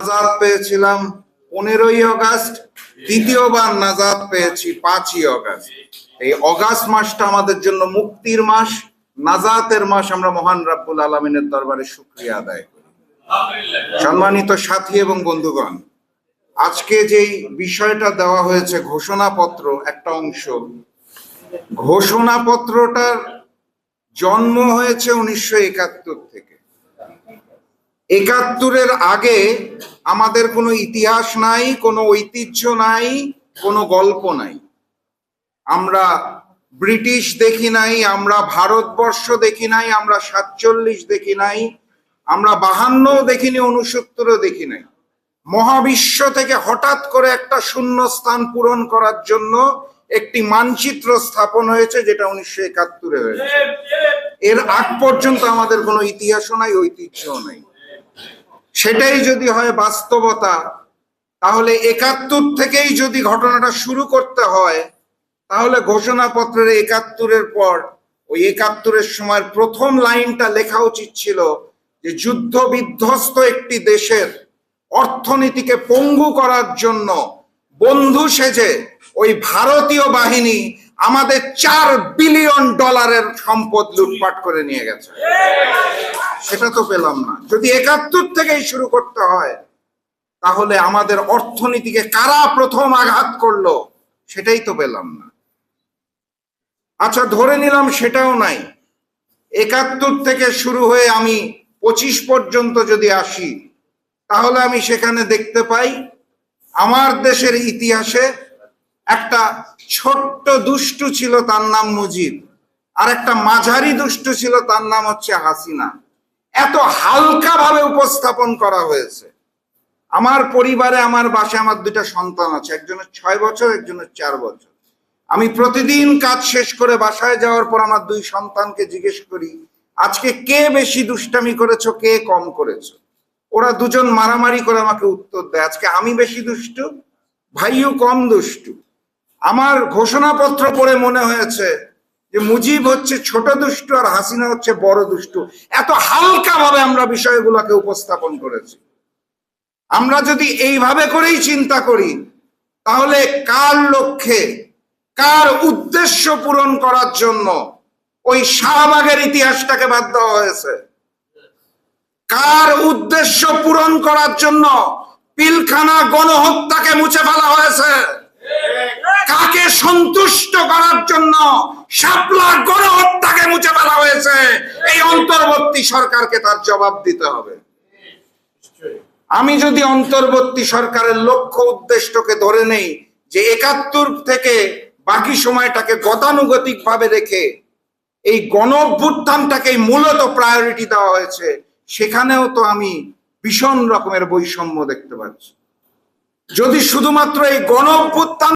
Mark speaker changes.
Speaker 1: নাজাদ পেয়েছিলাম পনেরোই অগাস্ট, দ্বিতীয়বার নাজাদ পেয়েছি পাঁচই আগস্ট এই অগাস্ট মাসটা আমাদের জন্য মুক্তির মাস, নাজাতের মাস আমরা মহান রাব্বুল আলমিনের দরবারে শুক্রিয়া আদায় করি। সম্মানিত সাথী এবং বন্ধুগণ, আজকে যেই বিষয়টা দেওয়া হয়েছে ঘোষণাপত্র, একটা অংশ। ঘোষণাপত্রটার জন্ম হয়েছে উনিশশো একাত্তর থেকে। একাত্তরের আগে আমাদের কোনো ইতিহাস নাই, কোনো ঐতিহ্য নাই, কোনো গল্প নাই। আমরা ব্রিটিশ দেখি নাই, আমরা ভারতবর্ষ দেখি নাই, আমরা সাতচল্লিশ দেখি নাই, আমরা বাহান্নও দেখিনি উনসত্তরও দেখি নাই। মহাবিশ্ব থেকে হঠাৎ করে একটা শূন্য স্থান পূরণ করার জন্য একটি মানচিত্র স্থাপন হয়েছে, যেটা উনিশশো একাত্তরে হয়েছে। এর আগ পর্যন্ত আমাদের কোনো ইতিহাসও নাই, ঐতিহ্যও নাই। সেটাই যদি হয় বাস্তবতা, তাহলে একাত্তর থেকেই যদি ঘটনাটা শুরু করতে হয়, তাহলে ঘোষণাপত্রের একাত্তরের পর ওই একাত্তরের সময় প্রথম লাইনটা লেখা উচিত ছিল যে যুদ্ধ বিধ্বস্ত একটি দেশের অর্থনীতিকে পঙ্গু করার জন্য বন্ধু সেজে ওই ভারতীয় বাহিনী আমাদের চার বিলিয়ন ডলারের সম্পদ লুটপাট করে নিয়ে গেছে। সেটা তো পেলাম না। যদি একাত্তর থেকেই শুরু করতে হয়, তাহলে আমাদের অর্থনীতিকে কারা প্রথম আঘাত করল, সেটাই তো পেলাম না। আচ্ছা ধরে নিলাম সেটাও নাই। একাত্তর থেকে শুরু হয়ে আমি পঁচিশ পর্যন্ত যদি আসি, তাহলে আমি সেখানে দেখতে পাই, আমার দেশের ইতিহাসে একটা ছোট্ট দুষ্টু ছিল তার নাম মুজিব, আর একটা মাঝারি দুষ্টু ছিল তার নাম হচ্ছে হাসিনা। এত হালকা ভাবে উপস্থাপন করা হয়েছে। আমার পরিবারে, আমার বাসায় আমার দুটা সন্তান আছে, একজনের ছয় বছর, একজনের চার বছর। আমি প্রতিদিন কাজ শেষ করে বাসায় যাওয়ার পর আমার দুই সন্তানকে জিজ্ঞেস করি, আজকে কে বেশি দুষ্টামি করেছ, কে কম করেছ? ওরা দুজন মারামারি করে আমাকে উত্তর দেয়, আজকে আমি বেশি দুষ্টু, ভাইও কম দুষ্টু। আমার ঘোষণাপত্র পড়ে মনে হয়েছে যে মুজিব হচ্ছে ছোট দুষ্টু আর হাসিনা হচ্ছে বড় দুষ্টু। এত হালকা ভাবে আমরা বিষয়গুলোকে উপস্থাপন করেছি। আমরা যদি এইভাবে করেই চিন্তা করি, তাহলে কার লক্ষ্যে, কার উদ্দেশ্য পূরণ করার জন্য ওই শাহবাগের ইতিহাসটাকে বাদ দেওয়া হয়েছে? কার উদ্দেশ্য পূরণ করার জন্য পিলখানা গণহত্যাকে মুছে ফেলা হয়েছে? সন্তুষ্ট করার জন্য শাপলা গণহত্যাকে মুছে ফেলা হয়েছে। এই অন্তর্বর্তী সরকারকে তার জবাব দিতে হবে। আমি যদি অন্তর্বর্তী সরকারের লক্ষ্য উদ্দেশ্যকে ধরে নেই যে একাত্তর থেকে বাকি সময়টাকে গতানুগতিক ভাবে রেখে এই গণ মূলত প্রায়োরিটি দেওয়া হয়েছে, সেখানেও তো আমি ভীষণ রকমের বৈষম্য দেখতে পাচ্ছি। যদি শুধুমাত্র এই গণ